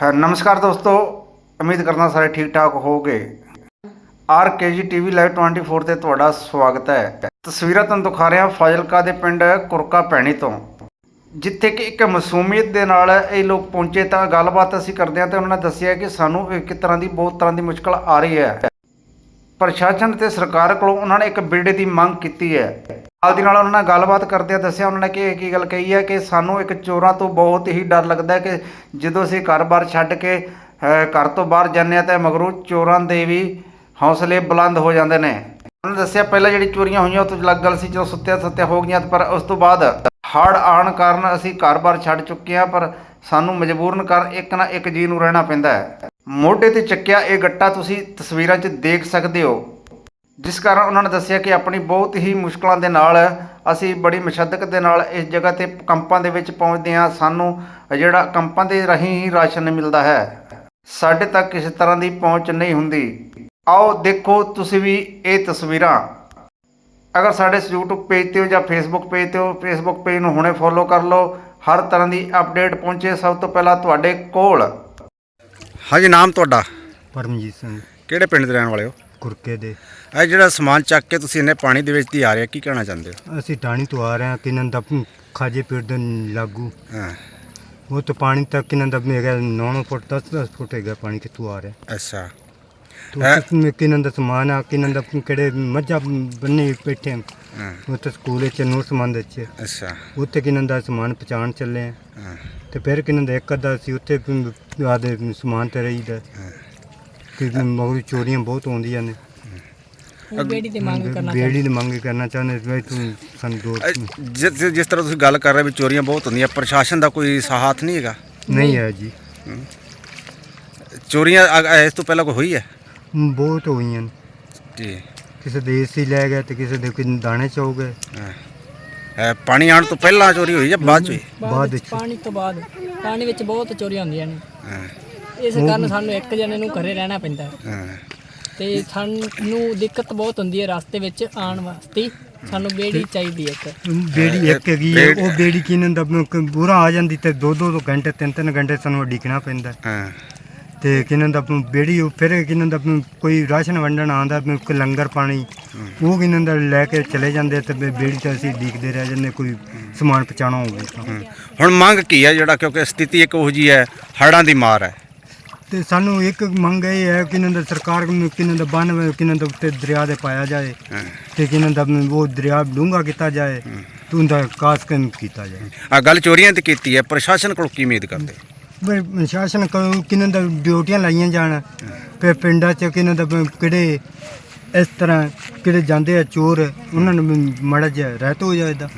ਹੈ ਨਮਸਕਾਰ ਦੋਸਤੋ, ਉਮੀਦ ਕਰਦਾ ਸਾਰੇ ਠੀਕ ਠਾਕ ਹੋਗੇ ਆਰ ਕੇ ਜੀ ਟੀਵੀ ਲਾਈਵ 24 ਤੇ ਤੁਹਾਡਾ ਸਵਾਗਤ ਹੈ। ਤਸਵੀਰਾਂ ਤੁਹਾਨੂੰ ਦਿਖਾ ਰਿਹਾ ਫਾਜ਼ਿਲਕਾ ਦੇ ਪਿੰਡ ਕੁਰਕਾ ਪੈਣੀ ਤੋਂ। ਜਿੱਥੇ ਕਿ ਇੱਕ ਮਸੂਮੀਅਤ ਦੇ ਨਾਲ ਇਹ ਲੋਕ ਪਹੁੰਚੇ ਤਾਂ ਗੱਲਬਾਤ ਅਸੀਂ ਕਰਦੇ ਹਾਂ ਤੇ ਉਹਨਾਂ ਨੇ ਦੱਸਿਆ ਕਿ ਸਾਨੂੰ ਇੱਕ ਤਰ੍ਹਾਂ ਦੀ, ਬਹੁਤ ਤਰ੍ਹਾਂ ਦੀ ਮੁਸ਼ਕਲ ਆ ਰਹੀ ਹੈ। ਪ੍ਰਸ਼ਾਸਨ ਤੇ ਸਰਕਾਰ ਕੋਲੋਂ ਉਹਨਾਂ ਨੇ ਇੱਕ ਬੇੜੇ ਦੀ ਮੰਗ ਕੀਤੀ ਹੈ। ਨਾਲ ਦੀ ਨਾਲ ਉਹਨਾਂ ਨਾਲ ਗੱਲਬਾਤ ਕਰਦਿਆਂ ਦੱਸਿਆ ਉਹਨਾਂ ਨੇ ਕਿ ਇਹ ਕੀ ਗੱਲ ਕਹੀ ਹੈ ਕਿ ਸਾਨੂੰ ਇੱਕ ਚੋਰਾਂ ਤੋਂ ਬਹੁਤ ਹੀ ਡਰ ਲੱਗਦਾ ਹੈ ਕਿ ਜਦੋਂ ਅਸੀਂ ਘਰ-ਬਾਰ ਛੱਡ ਕੇ ਅਹ, ਘਰ ਤੋਂ ਬਾਹਰ ਜਾਂਦੇ ਹਾਂ ਤਾਂ ਮਗਰੋਂ ਚੋਰਾਂ ਦੇ ਵੀ ਹੌਸਲੇ ਬੁਲੰਦ ਹੋ ਜਾਂਦੇ ਨੇ। ਉਹਨਾਂ ਨੇ ਦੱਸਿਆ ਪਹਿਲਾਂ ਜਿਹੜੀ ਚੋਰੀਆਂ ਹੋਈਆਂ ਉਹ ਤੋਂ ਅਲੱਗ ਗੱਲ ਸੀ ਜਦੋਂ ਸੁੱਤਿਆ ਸੁੱਤਿਆ ਹੋ ਗਈਆਂ ਪਰ ਉਸ ਤੋਂ ਬਾਅਦ ਹੜ੍ਹ ਆਉਣ ਕਾਰਨ ਅਸੀਂ ਘਰ-ਬਾਰ ਛੱਡ ਚੁੱਕੇ ਹਾਂ ਪਰ ਸਾਨੂੰ ਮਜਬੂਰਨ ਕਰ ਇੱਕ ਨਾ ਇੱਕ ਜੀ ਨੂੰ ਰਹਿਣਾ ਪੈਂਦਾ ਹੈ। ਮੋਢੇ ਤੇ ਚੱਕਿਆ ਇਹ ਗੱਟਾ ਤੁਸੀਂ ਤਸਵੀਰਾਂ 'ਚ ਦੇਖ ਸਕਦੇ ਹੋ। ਜਿਸ ਕਾਰਨ ਉਹਨਾਂ ਨੇ ਦੱਸਿਆ ਕਿ ਆਪਣੀ ਬਹੁਤ ਹੀ ਮੁਸ਼ਕਲਾਂ ਦੇ ਨਾਲ ਅਸੀਂ ਬੜੀ ਮਸ਼ੱਦਤ ਦੇ ਨਾਲ ਇਸ ਜਗ੍ਹਾ ਤੇ ਕੰਪਾਂ ਦੇ ਵਿੱਚ ਪਹੁੰਚਦੇ ਹਾਂ। ਸਾਨੂੰ ਜਿਹੜਾ ਕੰਪਾਂ ਦੇ ਰਾਹੀਂ ਹੀ ਰਾਸ਼ਨ ਮਿਲਦਾ ਹੈ। ਸਾਡੇ ਤੱਕ ਕਿਸੇ ਤਰ੍ਹਾਂ ਦੀ ਪਹੁੰਚ ਨਹੀਂ ਹੁੰਦੀ। ਆਓ ਦੇਖੋ ਤੁਸੀਂ ਵੀ ਇਹ ਤਸਵੀਰਾਂ। ਅਗਰ ਸਾਡੇ YouTube ਪੇਜ ਤੇ ਹੋ ਜਾਂ Facebook ਪੇਜ ਤੇ ਹੋ Facebook ਪੇਜ ਨੂੰ ਹੁਣੇ ਫੋਲੋ ਕਰ ਲਓ। ਹਰ ਤਰ੍ਹਾਂ ਦੀ ਅਪਡੇਟ ਪਹੁੰਚੇ ਸਭ ਤੋਂ ਪਹਿਲਾਂ ਤੁਹਾਡੇ ਕੋਲ। ਹਾਂਜੀ ਨਾਮ ਤੁਹਾਡਾ? ਪਰਮਜੀਤ ਸਿੰਘ। ਕਿਹੜੇ ਪਿੰਡ ਦੇ ਰਹਿਣ ਵਾਲੇ ਹੋ? ਕੁਰਕੇ ਦੇ। ਇਹ ਜਿਹੜਾ ਸਮਾਨ ਚੱਕ ਕੇ ਤੁਸੀਂ ਇੰਨੇ ਪਾਣੀ ਦੇ ਵਿੱਚ ਦੀ ਆ ਰਿਹਾ ਕੀ ਕਹਿਣਾ ਚਾਹੁੰਦੇ ਹੋ? ਅਸੀਂ ਟਾਣੀ ਤੋਂ ਆ ਰਹੇ ਹਾਂ ਕਿਨਾਂ ਦਾ ਖਾਜੇ ਪੇੜ ਦੇ ਲਾਗੂ। ਹਾਂ। ਉਹ ਤਾਂ ਪਾਣੀ ਤੱਕ ਕਿਨਾਂ ਦਾ ਹੈਗਾ 9 ਫੁੱਟ 10 10 ਫੁੱਟ ਹੈਗਾ ਪਾਣੀ ਕਿੱਥੋਂ ਆ ਰਿਹਾ। ਅੱਛਾ। ਤੋ ਹੈਂ? ਕਿਸ ਕਿਨਾਂ ਦਾ ਸਮਾਨ ਆ ਕਿਨਾਂ ਦਾ ਕਿਹੜੇ ਮੱਝਾਂ ਬੰਨੇ ਬੈਠੇ ਹਾਂ। ਉਹ ਤਾਂ ਸਕੂਲ ਵਿੱਚ ਨੂਰ ਸਮਾਨ ਦੇ ਚ ਅੱਛਾ। ਉੱਥੇ ਕਿਨਾਂ ਦਾ ਸਮਾਨ ਪਛਾਣ ਚੱਲੇ ਆ। ਹਾਂ। ਤੇ ਫਿਰ ਕਿਨਾਂ ਦਾ ਇੱਕ ਅੱਧਾ ਸੀ ਉੱਥੇ ਆਦੇ ਸਮਾਨ ਤੇ ਰਹੀਦਾ। ਹਾਂ। ਕਿ ਮਗਰ ਚੋਰੀਆਂ ਬਹੁਤ ਆਉਂਦੀਆਂ ਨੇ। ਉਹ ਬੇੜੀ ਦੀ ਮੰਗ ਕਰਨਾ ਬੇੜੀ ਦੀ ਮੰਗ ਕਰਨਾ ਚਾਹੁੰਦੇ ਵੀ ਤੂੰ ਸਾਨੂੰ ਦੋ ਅ, ਜਿਸ ਜਿਸ ਤਰ੍ਹਾਂ ਤੁਸੀਂ ਗੱਲ ਕਰ ਰਹੇ ਵੀ ਚੋਰੀਆਂ ਬਹੁਤ ਹੁੰਦੀਆਂ ਪ੍ਰਸ਼ਾਸਨ ਦਾ ਕੋਈ ਸਾਥ ਨਹੀਂ ਹੈਗਾ? ਨਹੀਂ ਹੈ ਜੀ। ਚੋਰੀਆਂ ਅ- ਇਸ ਤੋਂ ਪਹਿਲਾਂ ਕੋਈ ਹੋਈ ਹੈ? ਬਹੁਤ ਹੋਈਆਂ ਨੇ। ਜੀ। ਕਿਸੇ ਦੇ ਏਸੀ ਲੈ ਗਏ ਤੇ ਕਿਸੇ ਦੇ ਕੋਈ ਦਾਣੇ ਚੋ ਗਏ। ਹਾਂ। ਇਹ ਪਾਣੀ ਆਉਣ ਤੋਂ ਪਹਿਲਾਂ ਚੋਰੀ ਹੋਈ ਜਾਂ ਬਾਅਦ ਚ ਹੋਈ? ਬਾਅਦ ਬਾਅਦ ਵਿੱਚ। ਵਿੱਚ ਪਾਣੀ ਤੋਂ ਬਾਅਦ। ਪਾਣੀ ਵਿੱਚ ਬਹੁਤ ਚੋਰੀਆਂ ਹੁੰਦੀਆਂ ਨੇ। ਹਾਂ। ਇਸ ਕਾਰਨ ਸਾਨੂੰ ਇੱਕ ਜਣੇ ਨੂੰ ਘਰੇ ਰਹਿਣਾ ਪੈਂਦਾ ਹੈ। ਹਾਂ। ਤੇ ਸਾਨੂੰ ਦਿੱਕਤ ਬਹੁਤ ਹੁੰਦੀ ਹੈ ਰਸਤੇ ਵਿੱਚ ਆਉਣ ਵਾਸਤੇ। ਸਾਨੂੰ ਬੇੜੀ ਚਾਹੀਦੀ ਹੈ ਇੱਕ। ਬੇੜੀ ਇੱਕ ਹੈਗੀ ਹੈ ਉਹ ਬੇੜੀ ਕਿਨਾਂ ਦਾ ਪੂਰਾ ਆ ਜਾਂਦੀ ਤੇ ਦੋ ਦੋ ਦੋ ਘੰਟੇ ਤਿੰਨ ਤਿੰਨ ਘੰਟੇ ਸਾਨੂੰ ਡਿੱਕਣਾ ਪੈਂਦਾ। ਹਾਂ। ਤੇ ਕਿਨਾਂ ਦਾ ਬੇੜੀ ਫਿਰ ਕਿਨਾਂ ਦਾ ਕੋਈ ਰਾਸ਼ਨ ਵੰਡਣ ਆਉਂਦਾ ਕੋਈ ਲੰਗਰ ਪਾਣੀ ਉਹ ਕਿਨਾਂ ਦਾ ਲੈ ਕੇ ਚਲੇ ਜਾਂਦੇ ਤੇ ਬੇੜੀ ਤੇ ਅਸੀਂ ਡੀਕਦੇ ਰਹਿ ਜਾਂਦੇ ਕੋਈ ਸਮਾਨ ਪਹੁੰਚਾਉਣਾ ਹੋਵੇ। ਹੁਣ ਮੰਗ ਕੀ ਹੈ ਜਿਹੜਾ ਕਿਉਂਕਿ ਸਥਿਤੀ ਇੱਕ ਉਹੋ ਜੀ ਹੈ ਹੜਾਂ ਦੀ ਮਾਰ ਹੈ। ਤੇ ਸਾਨੂੰ ਇੱਕ ਮੰਗ ਇਹ ਹੈ ਕਿ ਇਹਨਾਂ ਦਾ ਸਰਕਾਰ ਨੂੰ ਕਿਨਾਂ ਦਾ ਬੰਨ ਕਿਨਾਂ ਦਾ ਉੱਤੇ ਦਰਿਆ ਦੇ ਪਾਇਆ ਜਾਏ ਤੇ ਕਿਨਾਂ ਦਾ ਉਹ ਦਰਿਆ ਡੂੰਘਾ ਕੀਤਾ ਜਾਏ ਤੇ ਉਹਦਾ ਕਾਸ ਕੰਮ ਕੀਤਾ ਜਾਏ। ਆ ਗੱਲ ਚੋਰੀਆਂ ਤੇ ਕੀਤੀ ਹੈ ਪ੍ਰਸ਼ਾਸਨ ਕੋਲ ਕੀ ਉਮੀਦ ਕਰਦੇ? ਪਰ ਸ਼ਾਸਨ ਕੋਲ ਕਿਨਾਂ ਦਾ ਡਿਊਟੀਆਂ ਲਾਈਆਂ ਜਾਣ ਫਿਰ ਪਿੰਡਾਂ 'ਚ ਕਿਨਾਂ ਦਾ ਬ- ਕਿਹੜੇ ਇਸ ਤਰ੍ਹਾਂ ਕਿਹੜੇ ਜਾਂਦੇ ਆ ਚੋਰ ਉਹਨਾਂ ਨੂੰ ਮਾੜਾ ਜਿਹਾ ਰਹਿਤ ਹੋ ਜਾਏਦਾ